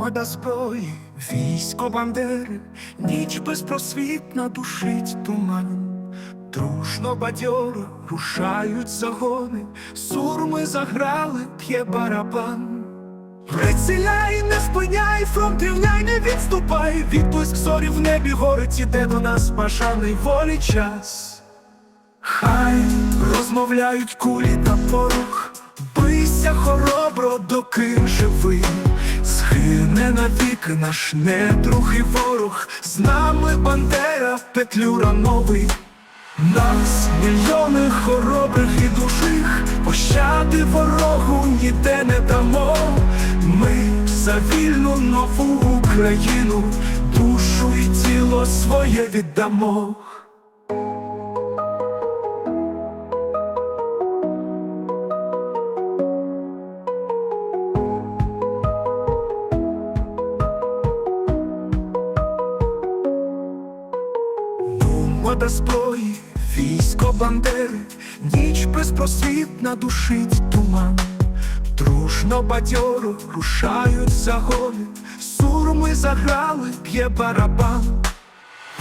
Мода зброї, військо бандери, ніч безпросвітна душить туман. Дружно бадьоро рушають загони, сурми заграли, п'є барабан. Приціляй, не спиняй, фронт рівняй, не відступай, відблиск зорі в небі горить, іде до нас бажаний волі час. Хай розмовляють кулі та порох, бийся хоробро, доки навіки наш недруг і ворог, з нами бандера, петлюра новий. Нас мільйони хоробрих і душих, пощади ворогу ніде не дамо. Ми за вільну нову Україну, душу і тіло своє віддамо. Дума зброї, військо бандери, ніч безпросвітна душить туман. Дружно бадьоро рушають загони, сурми заграли, п'є барабан.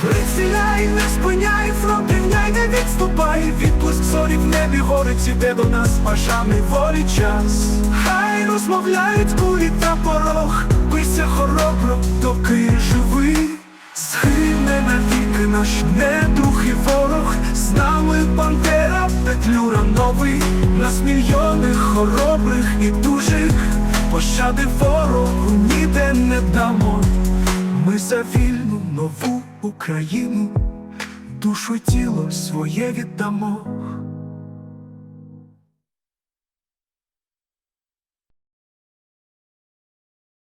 Приціляй, не спиняй, фронт рівняй, не відступай, відблиск зорі в небі горить, іде до нас бажаний волі час. Хай розмовляють кулі та порог, навіки наш недруг і ворог, з нами пантера, петлюра новий, нас мільйони хоробрих і дужих, пощади ворогу ніде не дамо. Ми за вільну нову Україну, душу й тіло своє віддамо.